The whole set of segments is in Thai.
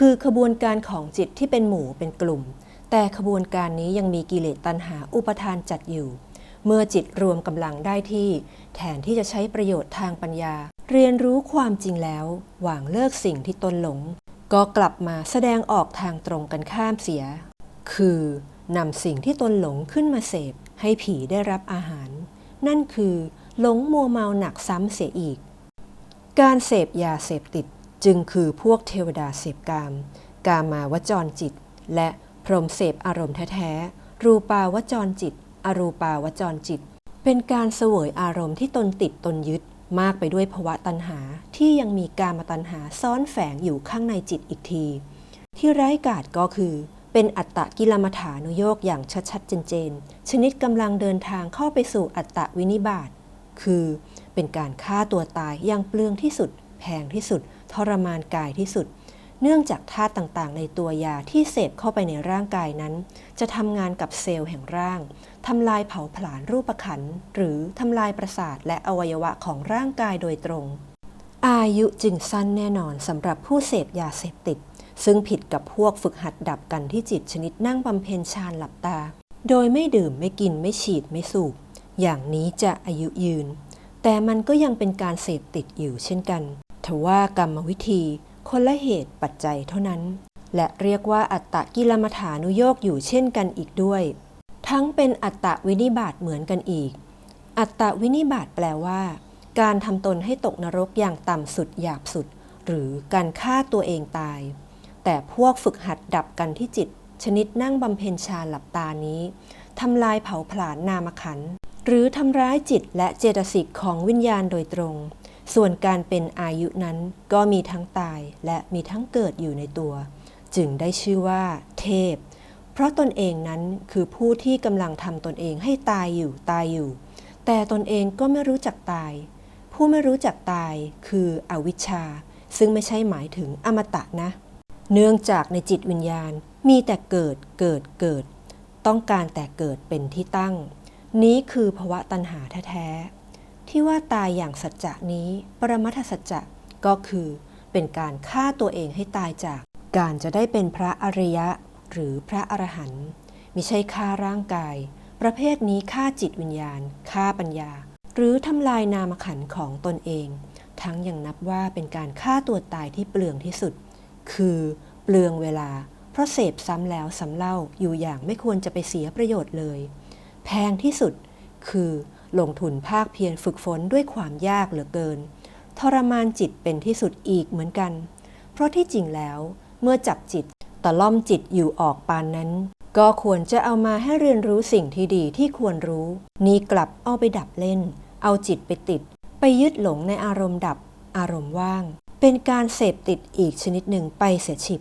คือขบวนการของจิตที่เป็นหมู่เป็นกลุ่ม แต่ขบวนการนี้ยังมีกิเลสตัณหาอุปทานจัดอยู่ เมื่อจิตรวมกำลังได้ที่ แทนที่จะใช้ประโยชน์ทางปัญญา เรียนรู้ความจริงแล้ว หวางเลิกสิ่งที่ตนหลง ก็กลับมาแสดงออกทางตรงกันข้ามเสีย คือนำสิ่งที่ตนหลงขึ้นมาเสพ ให้ผีได้รับอาหาร นั่นคือหลงมัวเมาหนักซ้ำเสียอีก การเสพยาเสพติด จึงคือพวกเทวดาเสพกาม กามาวจรจิต และพรหมเสพอารมณ์แท้ๆ รูปาวจรจิต อรูปาวจรจิต เป็นการเสวยอารมณ์ที่ตนติดตนยึดมากไปด้วยภวะตัณหาที่ยังมีกามตัณหาซ่อนแฝงอยู่ข้างในจิตอีกที ที่ไร้กาศก็คือ เป็นอัตตกิลมัฐานุโยกอย่างชัดๆเจนๆ ชนิดกำลังเดินทางเข้าไปสู่อัตตวินิบาตคือ เป็นการฆ่าตัวตายอย่างเปลืองที่สุด แพงที่สุดทรมานกายที่สุด เนื่องจากธาตุต่างๆ ในตัวยาที่เสพเข้าไปในร่างกายนั้น จะทำงานกับเซลล์แห่งร่างทำลายเผาผลาญรูปขัน หรือทำลายประสาทและอวัยวะของร่างกายโดยตรง อายุจึงสั้นแน่นอนสำหรับผู้เสพยาเสพติด ซึ่งผิดกับพวกฝึกหัดดับกันที่จิตชนิดนั่งบำเพ็ญฌานหลับตา โดยไม่ดื่มไม่กินไม่ฉีดไม่สูบอย่างนี้จะอายุยืน แต่มันก็ยังเป็นการเสพติดอยู่เช่นกัน ทว่ากรรมวิธี คนละเหตุปัจจัยเท่านั้น และเรียกว่าอัตตกิลมัฐานุโยกอยู่เช่นกันอีกด้วย ทั้งเป็นอัตตวินิบาตเหมือนกันอีก อัตตวินิบาตแปลว่า การทำตนให้ตกนรกอย่างต่ำสุดหยาบสุด หรือการฆ่าตัวเองตาย แต่พวกฝึกหัดดับกันที่จิต ชนิดนั่งบำเพ็ญฌานหลับตานี้ทำลายเผาผลาญนามขันหรือทำร้ายจิตและเจตสิกของวิญญาณโดยตรง ส่วนการเป็นอายุนั้นก็มีทั้งตายและมีทั้งเกิดอยู่ในตัว จึงได้ชื่อว่า เทพ เพราะตนเองนั้นคือผู้ที่กำลังทำตนเองให้ตายอยู่ตายอยู่ แต่ตนเองก็ไม่รู้จักตาย ผู้ไม่รู้จักตายคืออวิชชา ซึ่งไม่ใช่หมายถึงอมตะนะ เนื่องจากในจิตวิญญาณมีแต่เกิดเกิดเกิด ต้องการแต่เกิดเป็นที่ตั้ง นี้คือภวะตัณหาแท้ๆ ที่ว่าตายอย่างสัจจะนี้ ปรมัตถสัจจะก็คือเป็นการฆ่าตัวเองให้ตายจาก การจะได้เป็นพระอริยะ หรือพระอรหันต์มิใช่ฆ่าร่างกาย ประเภทนี้ฆ่าจิตวิญญาณฆ่าปัญญา หรือทำลายนามขันของตนเอง ทั้งยังนับว่าเป็นการฆ่าตัวตายที่เปลืองที่สุด คือเปลืองเวลา เพราะเสพซ้ำแล้วซ้ำเล่าอยู่อย่างไม่ควรจะไปเสียประโยชน์เลย แพงที่สุดคือ ลงทุนภาคเพียรฝึกฝนด้วยความยากเหลือเกิน ทรมานจิตเป็นที่สุดอีกเหมือนกัน เพราะที่จริงแล้ว เมื่อจับจิตตะล่อมจิตอยู่ออกปานนั้น ก็ควรจะเอามาให้เรียนรู้สิ่งที่ดีที่ควรรู้ นี่กลับเอาไปดับเล่น เอาจิตไปติด ไปยึดหลงในอารมณ์ดับ อารมณ์ว่าง เป็นการเสพติดอีกชนิดหนึ่งไปเสียฉิบ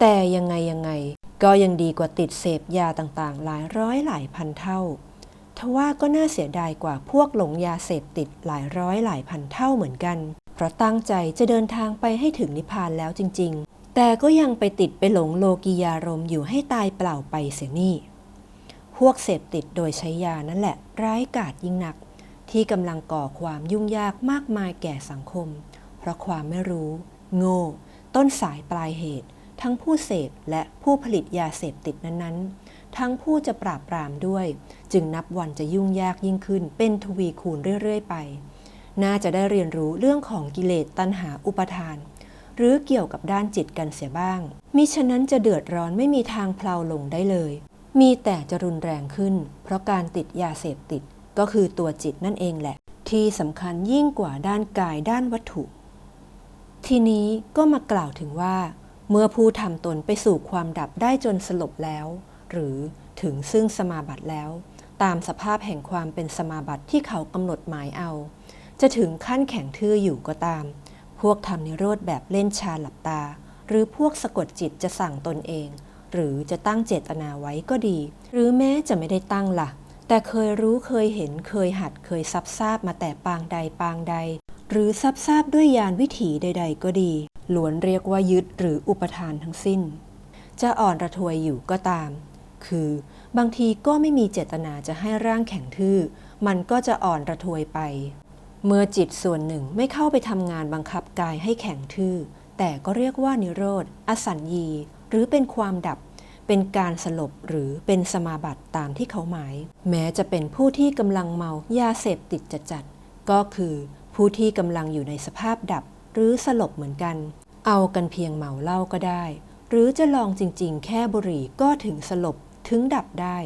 แต่ยังไงยังไง ก็ยังดีกว่าติดเสพยาต่างๆ หลายร้อยหลายพันเท่า ทว่าก็น่าเสียดายกว่าพวกหลงยาเสพติดหลายร้อยหลายพันเท่าเหมือนกัน เพราะตั้งใจจะเดินทางไปให้ถึงนิพพานแล้วจริง ๆ แต่ก็ยังไปติดไปหลงโลกียารมอยู่ให้ตายเปล่าไปเสียนี่ พวกเสพติดโดยใช้ยานั่นแหละ ร้ายกาจยิ่งหนัก ที่กำลังก่อความยุ่งยากมากมายแก่สังคม เพราะความไม่รู้ โง่ ต้นสายปลายเหตุ ทั้งผู้เสพและผู้ผลิตยาเสพติดนั้นๆ ทั้งผู้จะปราบปรามด้วย จึงนับวันจะยุ่งยากยิ่งขึ้น เป็นทวีคูณเรื่อย ๆ ไป น่าจะได้เรียนรู้เรื่องของกิเลสตัณหาอุปทาน หรือเกี่ยวกับด้านจิตกันเสียบ้าง มิฉะนั้นจะเดือดร้อนไม่มีทางเพลาลงได้เลย มีแต่จะรุนแรงขึ้น เพราะการติดยาเสพติดก็คือตัวจิตนั่นเองแหละ ที่สำคัญยิ่งกว่าด้านกายด้านวัตถุ ทีนี้ก็มากล่าวถึงว่า เมื่อผู้ทำตนไปสู่ความดับได้จนสลบแล้ว หรือถึงซึ่งสมาบัติแล้ว ตามสภาพแห่งความเป็นสมาบัติที่เขากำหนดหมายเอา จะถึงขั้นแข็งทื่ออยู่ก็ตาม พวกทำนิโรธแบบเล่นชาหลับตา หรือพวกสะกดจิตจะสั่งตนเอง หรือจะตั้งเจตนาไว้ก็ดี หรือแม้จะไม่ได้ตั้งละ่ะ แต่เคยรู้เคยเห็นเคยหัดเคยซับทราบมาแต่ปางใดปางใด หรือซับทราบด้วยยานวิถีใด ๆ ก็ดีล้วนเรียกว่ายึดหรืออุปทานทั้งสิ้น จะอ่อนระทวยอยู่ก็ตาม คือ บางทีก็ไม่มีเจตนาจะให้ร่างแข็งทื่อ มันก็จะอ่อนระทวยไป เมื่อจิตส่วนหนึ่งไม่เข้าไปทำงานบังคับกายให้แข็งทื่อ แต่ก็เรียกว่านิโรธ อสัญญี หรือเป็นความดับ เป็นการสลบหรือเป็นสมาบัติตามที่เขาหมาย แม้จะเป็นผู้ที่กำลังเมายาเสพติดจัดๆก็คือ ผู้ที่กำลังอยู่ในสภาพดับ หรือสลบเหมือนกัน เอากันเพียงเมาเหล้าก็ได้หรือจะลองจริงๆ แค่บุหรี่ก็ถึงสลบ ถึงดับได้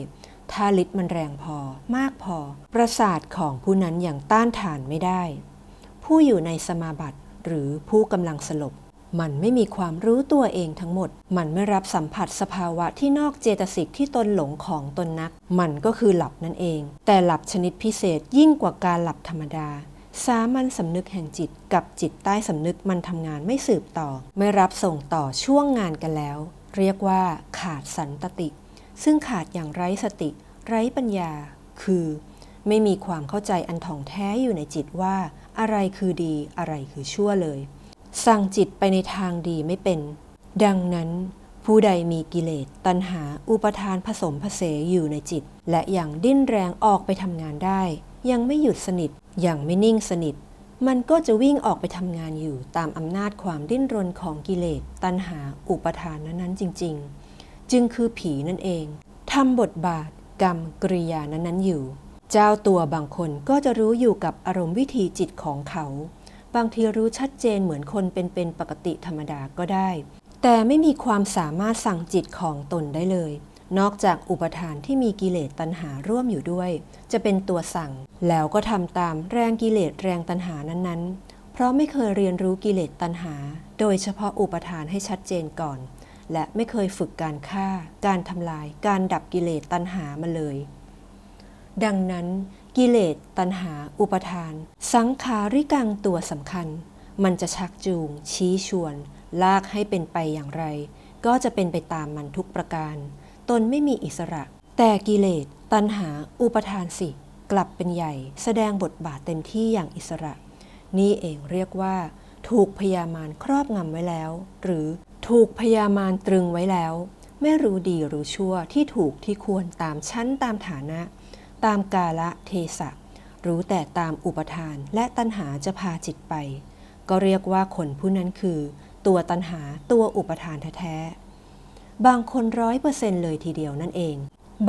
ถ้าฤทธิ์มันแรงพอมากพอ ประสาทของผู้นั้นอย่างต้านทานไม่ได้ ผู้อยู่ในสมาบัติหรือผู้กำลังสลบ มันไม่มีความรู้ตัวเองทั้งหมด มันไม่รับสัมผัสสภาวะที่นอกเจตสิกที่ตนหลงของตนนัก มันก็คือหลับนั่นเอง แต่หลับชนิดพิเศษยิ่งกว่าการหลับธรรมดาสามัญสำนึกแห่งจิตกับจิตใต้สำนึกมันทำงานไม่สืบต่อ ไม่รับส่งต่อช่วงงานกันแล้ว เรียกว่าขาดสันตติ ซึ่งขาดอย่างไร้สติ ไร้ปัญญา คือ ไม่มีความเข้าใจอันถ่องแท้อยู่ในจิตว่า อะไรคือดีอะไรคือชั่วเลย สั่งจิตไปในทางดีไม่เป็น ดังนั้น ผู้ใดมีกิเลสตัณหาอุปทานผสมผสอยู่ในจิต และยังดิ้นแรงออกไปทำงานได้ ยังไม่หยุดสนิทยังไม่นิ่งสนิทมันก็จะวิ่งออกไปทำงานอยู่ตามอำนาจความดิ้นรนของกิเลสตัณหาอุปทานนั้นๆจริง ๆ จึงคือผีนั่นเองทำบทบาทกรรมกริยานั้นๆอยู่ เจ้าตัวบางคนก็จะรู้อยู่กับอารมณ์วิธีจิตของเขา บางทีรู้ชัดเจนเหมือนคนเป็นๆปกติธรรมดาก็ได้ แต่ไม่มีความสามารถสั่งจิตของตนได้เลย นอกจากอุปทานที่มีกิเลสตัณหาร่วมอยู่ด้วย จะเป็นตัวสั่ง แล้วก็ทำตามแรงกิเลสแรงตัณหานั้นๆ เพราะไม่เคยเรียนรู้กิเลสตัณหา โดยเฉพาะอุปทานให้ชัดเจนก่อน และไม่เคยฝึกการฆ่า การทำลาย การดับกิเลสตัณหามาเลย ดังนั้น กิเลสตัณหา อุปทาน สังขาริกังตัวสำคัญ มันจะชักจูง ชี้ชวน ลากให้เป็นไปอย่างไร ก็จะเป็นไปตามมันทุกประการ ตนไม่มีอิสระ แต่กิเลส ตัณหา อุปทานสิ กลับเป็นใหญ่ แสดงบทบาทเต็มที่อย่างอิสระ นี่เองเรียกว่า ถูกพยามารครอบงำไว้แล้ว หรือ ถูกพยามารตรึงไว้แล้ว ไม่รู้ดีรู้ชั่วที่ถูกที่ควรตามชั้นตามฐานะ ตามกาละเทศะ รู้แต่ตามอุปทานและตัณหาจะพาจิตไป ก็เรียกว่าคนผู้นั้นคือ ตัวตัณหาตัวอุปทานแท้ๆบางคนร้อยเปอร์เซนต์เลยทีเดียวนั่นเอง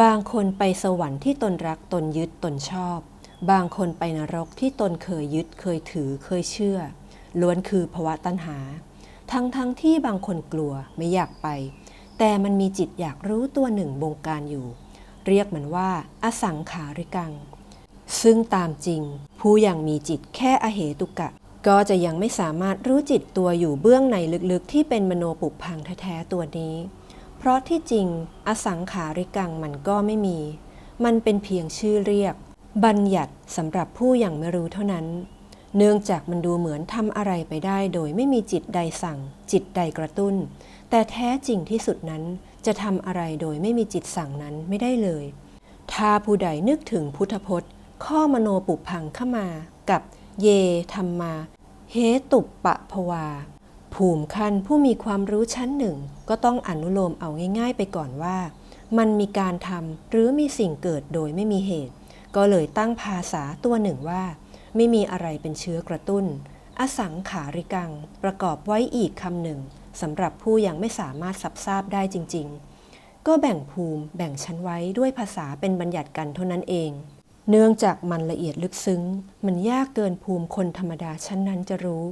บางคนไปสวรรค์ที่ตนรักตนยึดตนชอบ บางคนไปนรกที่ตนเคยยึดเคยถือเคยเชื่อ ล้วนคือภวะตัณหา ทั้งทั้งที่บางคนกลัวไม่อยากไป แต่มันมีจิตอยากรู้ตัวหนึ่งบงการอยู่ เรียกมันว่า อสังขาริกัง ซึ่งตามจริง ผู้ยังมีจิตแค่อเหตุกะ ก็จะยังไม่สามารถรู้จิตตัวอยู่เบื้องในลึกๆ ที่เป็นมโนปุพังแท้ๆตัวนี้ เพราะที่จริง อสังขาริกังมันก็ไม่มี มันเป็นเพียงชื่อเรียก บัญญัติสำหรับผู้ยังไม่รู้เท่านั้น เนื่องจากมันดูเหมือนทำอะไรไปได้โดยไม่มีจิตใดสั่ง จิตใดกระตุ้น แต่แท้จริงที่สุดนั้นจะทำอะไรโดยไม่มีจิตสั่งนั้นไม่ได้เลย ถ้าผู้ใดนึกถึงพุทธพจน์ ข้อมโนปุพังเข้ามา กับเยธรรมา เฮตุปปะภวา ภูมิคันผู้มีความรู้ชั้นหนึ่ง ก็ต้องอนุโลมเอาง่ายๆ ไปก่อนว่า มันมีการทำหรือมีสิ่งเกิดโดยไม่มีเหตุ ก็เลยตั้งภาษาตัวหนึ่งว่า ไม่มีอะไรเป็นเชื้อกระตุ้น อสังขาริกัง ประกอบไว้อีกคำหนึ่งสำหรับผู้ยังไม่สามารถสับทราบได้จริง ๆ ก็แบ่งภูมิแบ่งชั้นไว้ด้วยภาษาเป็นบัญญัติกันเท่านั้นเอง เนื่องจากมันละเอียดลึกซึ้ง มันยากเกินภูมิคนธรรมดาชั้นนั้นจะรู้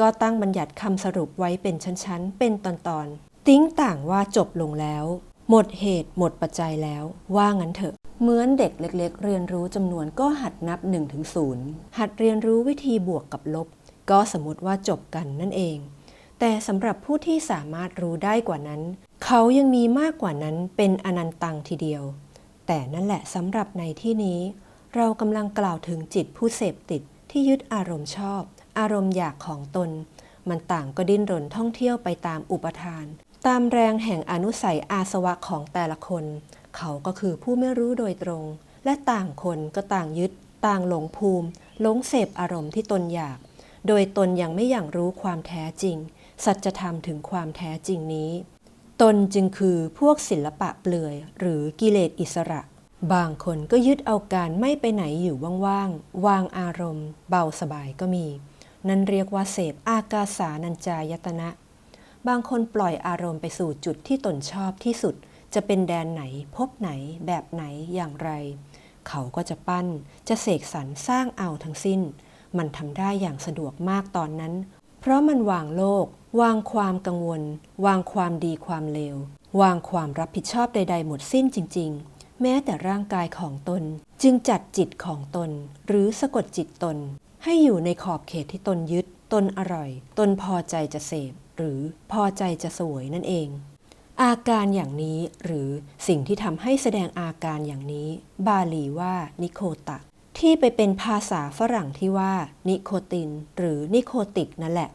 ก็ตั้งบัญญัติคำสรุปไว้เป็นชั้นๆ เป็นตอนๆ ติ้งต่างว่าจบลงแล้ว หมดเหตุหมดปัจจัยแล้ว ว่างั้นเถอะ เหมือนเด็กเล็กๆ เรียนรู้จำนวนก็หัดนับ1ถึงหัดเรียนรู้วิธีบวกกับลบ ก็สมมติว่าจบกันนั่นเอง แต่สำหรับผู้ที่สามารถรู้ได้กว่านั้น เขายังมีมากกว่านั้นเป็นอนันตังทีเดียว แต่นั่นแหละสำหรับในที่นี้ เรากำลังกล่าวถึงจิตผู้เสพติดที่ยึดอารมณ์ชอบ อารมณ์อยากของตน มันต่างก็ดิ้นรนท่องเที่ยวไปตามอุปทาน ตามแรงแห่งอนุสัยอาสวะของแต่ละคน เขาก็คือผู้ไม่รู้โดยตรง และต่างคนก็ต่างยึด ต่างหลงภูมิหลงเสพอารมณ์ที่ตนอยาก โดยตนยังไม่อย่างรู้ความแท้จริง สัจธรรมถึงความแท้จริงนี้ ตนจึงคือพวกศิลปะเปลือย หรือกิเลสอิสระ บางคนก็ยึดเอาการไม่ไปไหนอยู่ว่างๆวางอารมณ์ เบาสบายก็มี นั่นเรียกว่าเสพอากาสานัญจายตนะ บางคนปล่อยอารมณ์ไปสู่จุดที่ตนชอบที่สุด จะเป็นแดนไหนพบไหน แบบไหนอย่างไร เขาก็จะปั้น จะเสกสรรสร้างเอาทั้งสิ้น มันทำได้อย่างสะดวกมากตอนนั้น เพราะมันวางโลก วางความกังวล วางความดีความเลว วางความรับผิดชอบใด ๆ หมดสิ้นจริง ๆ แม้แต่ร่างกายของตน จึงจัดจิตของตน หรือสะกดจิตตน ให้อยู่ในขอบเขตที่ตนยึด ตนอร่อย ตนพอใจจะเสพ หรือพอใจจะสวยนั่นเอง อาการอย่างนี้หรือสิ่งที่ทำให้แสดงอาการอย่างนี้ บาลีว่านิโคตะ ที่ไปเป็นภาษาฝรั่งที่ว่า นิโคติน หรือนิโคติกนั่นแหละ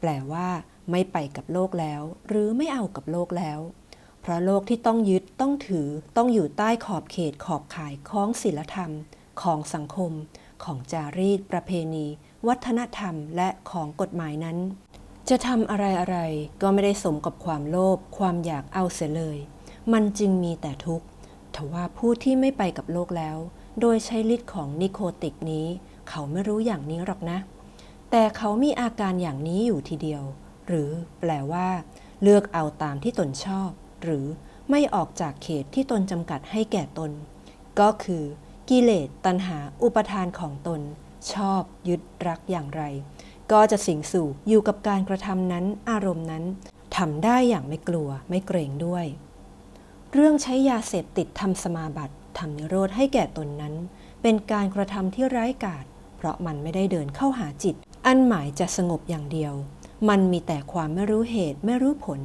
แปลว่าไม่ไปกับโลกแล้ว หรือไม่เอากับโลกแล้ว เพราะโลกที่ต้องยึดต้องถือต้องอยู่ใต้ขอบเขตขอบข่ายของศีลธรรม ของสังคม ของจารีตประเพณี วัฒนธรรมและของกฎหมายนั้น จะทำอะไรอะไรก็ไม่ได้สมกับความโลภความอยากเอาเสียเลย มันจึงมีแต่ทุกข์ทว่าผู้ที่ไม่ไปกับโลกแล้ว โดยใช้ฤทธิ์ของนิโคติกนี้ เขาไม่รู้อย่างนี้หรอกนะ แต่เขามีอาการอย่างนี้อยู่ทีเดียว หรือแปลว่า เลือกเอาตามที่ตนชอบ หรือไม่ออกจากเขตที่ตนจำกัดให้แก่ตน ก็คือ กิเลสตัณหาอุปทานของตน ชอบยึดรักอย่างไร ก็จะสิงสู่อยู่กับการกระทำนั้นอารมณ์นั้นทำได้อย่างไม่กลัวไม่เกรงด้วย เรื่องใช้ยาเสพติดทำสมาบัติทำนิโรธให้แก่ตนนั้น เป็นการกระทำที่ร้ายกาจเพราะมันไม่ได้เดินเข้าหาจิต อันหมายจะสงบอย่างเดียว มันมีแต่ความไม่รู้เหตุไม่รู้ผล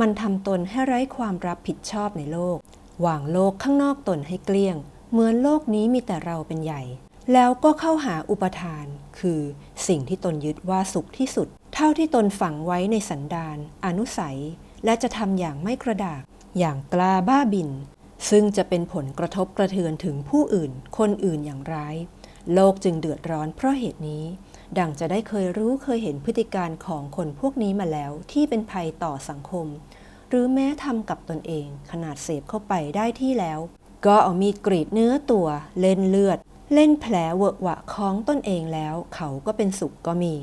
มันทำตนให้ไร้ความรับผิดชอบในโลกวางโลกข้างนอกตนให้เกลี้ยง เหมือนโลกนี้มีแต่เราเป็นใหญ่ แล้วก็เข้าหาอุปทาน คือสิ่งที่ตนยึดว่าสุขที่สุด เท่าที่ตนฝังไว้ในสันดานอนุสัย และจะทำอย่างไม่กระดาก อย่างกล้าบ้าบิน ซึ่งจะเป็นผลกระทบกระเทือนถึงผู้อื่น คนอื่นอย่างร้าย โลกจึงเดือดร้อนเพราะเหตุนี้ ดังจะได้เคยรู้เคยเห็นพฤติการของคนพวกนี้มาแล้วที่เป็นภัยต่อสังคม หรือแม้ทำกับตนเองขนาดเสพเข้าไปได้ที่แล้ว ก็เอามีดกรีดเนื้อตัว เล่นเลือด เล่นแผลเวอะหวะของตนเองแล้ว เขาก็เป็นสุขก็มี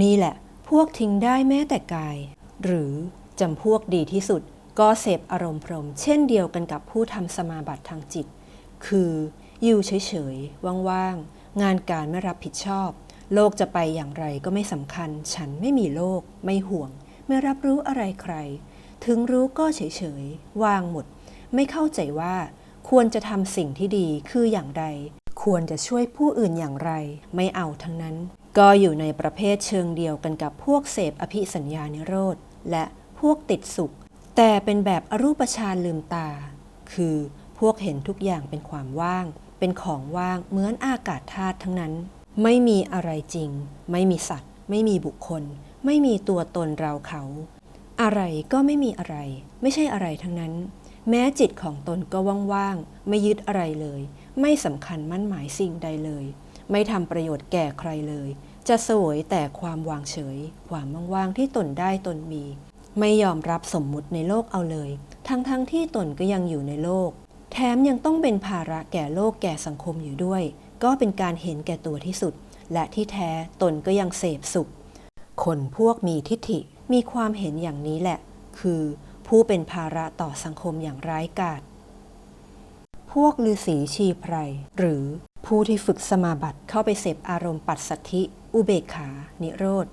นี่แหละ พวกทิ้งได้แม้แต่กาย หรือจำพวกดีที่สุด ก็เสพอารมณ์พรหมเช่นเดียวกันกับผู้ทำสมาบัติทางจิต คืออยู่เฉยๆ ว่างๆ งานการไม่รับผิดชอบ โลกจะไปอย่างไรก็ไม่สำคัญ ฉันไม่มีโลก ไม่ห่วง ไม่รับรู้อะไรใคร ถึงรู้ก็เฉยๆ วางหมด ไม่เข้าใจว่าควรจะทำสิ่งที่ดีคืออย่างใด ควรจะช่วยผู้อื่นอย่างไร ไม่เอาทั้งนั้น ก็อยู่ในประเภทเชิงเดียวกันกับพวกเสพอภิสัญญานิโรธ และพวกติดสุข แต่เป็นแบบอรูปฌานลืมตา คือพวกเห็นทุกอย่างเป็นความว่าง เป็นของว่างเหมือนอากาศธาตุทั้งนั้น ไม่มีอะไรจริง ไม่มีสัตว์ ไม่มีบุคคล ไม่มีตัวตนเราเขา อะไรก็ไม่มีอะไร ไม่ใช่อะไรทั้งนั้น แม้จิตของตนก็ว่างๆไม่ยึดอะไรเลย ไม่สำคัญมั่นหมายสิ่งใดเลย ไม่ทำประโยชน์แก่ใครเลย จะสวยแต่ความวางเฉย ความว่างๆที่ตนได้ตนมี ไม่ยอมรับสมมุติในโลกเอาเลย ทั้งๆทที่ตนก็ยังอยู่ในโลก แถมยังต้องเป็นภาระแก่โลกแก่สังคมอยู่ด้วย ก็เป็นการเห็นแก่ตัวที่สุด และที่แท้ตนก็ยังเสพสุข คนพวกมีทิฏฐิมีความเห็นอย่างนี้แหละ คือ ผู้เป็นภาระต่อสังคมอย่างร้ายกาจ พวกฤาษีชีไพร หรือผู้ที่ฝึกสมาบัติเข้าไปเสพอารมณ์ปัสสัทธิ อุเบกขา นิโรธ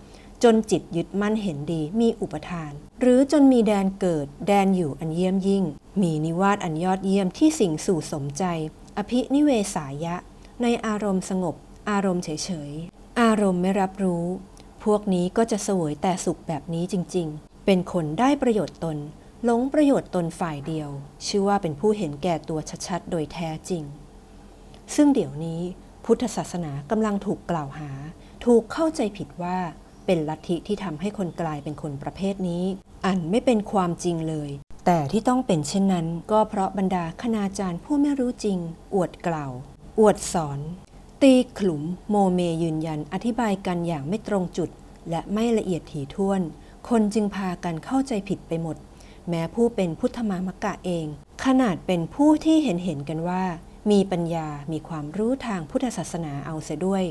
จนจิตยึดมั่นเห็นดีมีอุปทาน หรือจนมีแดนเกิด แดนอยู่อันเยี่ยมยิ่ง มีนิวาสอันยอดเยี่ยมที่สิ่งสู่สมใจ อภินิเวสายะ ในอารมณ์สงบ อารมณ์เฉยๆ อารมณ์ไม่รับรู้ พวกนี้ก็จะเสวยแต่สุขแบบนี้จริงๆ เป็นคนได้ประโยชน์ตน หลงประโยชน์ตนฝ่ายเดียว ชื่อว่าเป็นผู้เห็นแก่ตัวชัดๆ โดยแท้จริง ซึ่งเดี๋ยวนี้พุทธศาสนากำลังถูกกล่าวหา ถูกเข้าใจผิดว่าเป็นลัทธิที่ทำให้คนกลายเป็นคนประเภทนี้ อันไม่เป็นความจริงเลย แต่ที่ต้องเป็นเช่นนั้น ก็เพราะบรรดาคณาจารย์ผู้ไม่รู้จริง อวดกล่าว อวดสอน ตีขลุม โมเมยืนยันอธิบายกันอย่างไม่ตรงจุด และไม่ละเอียดถี่ถ้วน คนจึงพากันเข้าใจผิดไปหมด แม้ผู้เป็นพุทธมามกะเอง ขนาดเป็นผู้ที่เห็นเห็นกันว่า มีปัญญามีความรู้ทางพุทธศาสนาเอาเสียด้วย